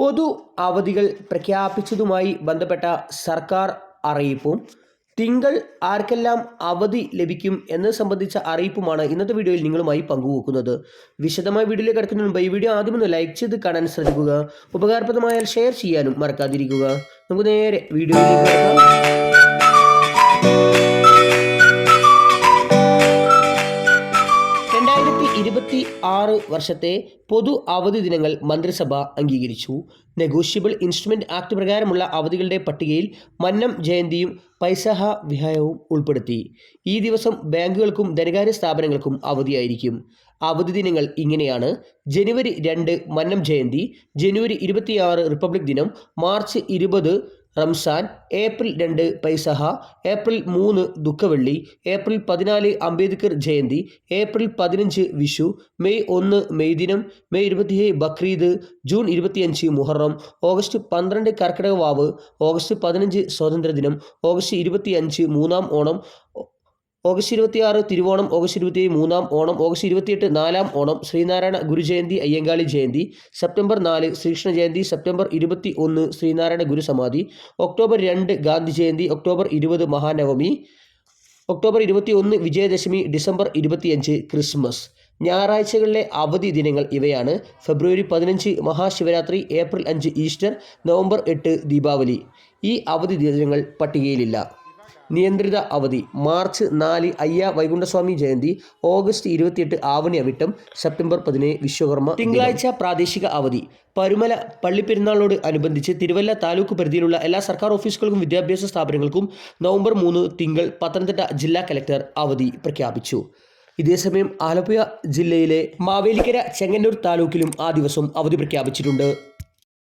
പൊതു അവധികൾ പ്രഖ്യാപിച്ചതുമായി ബന്ധപ്പെട്ട സർക്കാർ അറിയിപ്പും തിങ്കൾ ആർക്കെല്ലാം അവധി ലഭിക്കും എന്നത് സംബന്ധിച്ച അറിയിപ്പുമാണ് ഇന്നത്തെ വീഡിയോയിൽ നിങ്ങളുമായി പങ്കുവെക്കുന്നത്. വിശദമായ വീഡിയോയിലേക്ക് കിടക്കുന്നതിന് മുമ്പ് ഈ വീഡിയോ ആദ്യം ഒന്ന് ലൈക്ക് ചെയ്ത് കാണാൻ ശ്രദ്ധിക്കുക. ഉപകാരപ്രദമായാൽ ഷെയർ ചെയ്യാനും മറക്കാതിരിക്കുക. നമുക്ക് നേരെ വീഡിയോയിലേക്ക് ആറ് വർഷത്തെ പൊതു അവധി ദിനങ്ങൾ മന്ത്രിസഭ അംഗീകരിച്ചു. നെഗോഷ്യബിൾ ഇൻസ്ട്രുമെന്റ് ആക്ട് പ്രകാരമുള്ള അവധികളുടെ പട്ടികയിൽ മന്നം ജയന്തിയും പൈസഹ വിഹായവും ഉൾപ്പെടുത്തി. ഈ ദിവസം ബാങ്കുകൾക്കും ധനകാര്യ സ്ഥാപനങ്ങൾക്കും അവധിയായിരിക്കും. അവധി ദിനങ്ങൾ ഇങ്ങനെയാണ്. ജനുവരി രണ്ട് മന്നം ജയന്തി ജനുവരി ഇരുപത്തിയാറ് റിപ്പബ്ലിക് ദിനം മാർച്ച് ഇരുപത് റംസാൻ ഏപ്രിൽ രണ്ട് പൈസഹ ഏപ്രിൽ മൂന്ന് ദുഃഖവെള്ളി ഏപ്രിൽ പതിനാല് അംബേദ്കർ ജയന്തി ഏപ്രിൽ പതിനഞ്ച് വിഷു മെയ് ഒന്ന് മെയ് ദിനം മെയ് ഇരുപത്തിയേഴ് ബക്രീദ് ജൂൺ ഇരുപത്തിയഞ്ച് മുഹറം ഓഗസ്റ്റ് പന്ത്രണ്ട് കർക്കിടക വാവ് ഓഗസ്റ്റ് പതിനഞ്ച് സ്വാതന്ത്ര്യദിനം ഓഗസ്റ്റ് ഇരുപത്തിയഞ്ച് മൂന്നാം ഓണം ഓഗസ്റ്റ് ഇരുപത്തിയാറ് തിരുവോണം ഓഗസ്റ്റ് ഇരുപത്തിയേഴ് മൂന്നാം ഓണം ഓഗസ്റ്റ് ഇരുപത്തിയെട്ട് നാലാം ഓണം ശ്രീനാരായണ ഗുരുജയന്തി അയ്യങ്കാളി ജയന്തി സെപ്റ്റംബർ നാല് ശ്രീകൃഷ്ണ ജയന്തി സെപ്റ്റംബർ ഇരുപത്തി ഒന്ന് ശ്രീനാരായണ ഗുരുസമാധി ഒക്ടോബർ രണ്ട് ഗാന്ധി ജയന്തി ഒക്ടോബർ ഇരുപത് മഹാനവമി ഒക്ടോബർ ഇരുപത്തി ഒന്ന് വിജയദശമി ഡിസംബർ ഇരുപത്തിയഞ്ച് ക്രിസ്മസ്. ഞായറാഴ്ചകളിലെ അവധി ദിനങ്ങൾ ഇവയാണ്. ഫെബ്രുവരി പതിനഞ്ച് മഹാശിവരാത്രി ഏപ്രിൽ അഞ്ച് ഈസ്റ്റർ നവംബർ എട്ട് ദീപാവലി. ഈ അവധി ദിനങ്ങൾ പട്ടികയിലില്ല. നിയന്ത്രിത അവധി. മാർച്ച് നാല് അയ്യ വൈകുണ്ഠസ്വാമി ജയന്തി ഓഗസ്റ്റ് ഇരുപത്തിയെട്ട് ആവണി അവിട്ടം സെപ്റ്റംബർ പതിനേഴ് വിശ്വകർമ്മ തിങ്കളാഴ്ച പ്രാദേശിക അവധി. പരുമല പള്ളിപ്പെരുന്നാളിനോട് അനുബന്ധിച്ച് തിരുവല്ല താലൂക്ക് പരിധിയിലുള്ള എല്ലാ സർക്കാർ ഓഫീസുകൾക്കും വിദ്യാഭ്യാസ സ്ഥാപനങ്ങൾക്കും നവംബർ മൂന്ന് തിങ്കൾ പത്തനംതിട്ട ജില്ലാ കലക്ടർ അവധി പ്രഖ്യാപിച്ചു. ഇതേസമയം ആലപ്പുഴ ജില്ലയിലെ മാവേലിക്കര ചെങ്ങന്നൂർ താലൂക്കിലും ആ ദിവസം അവധി പ്രഖ്യാപിച്ചിട്ടുണ്ട്.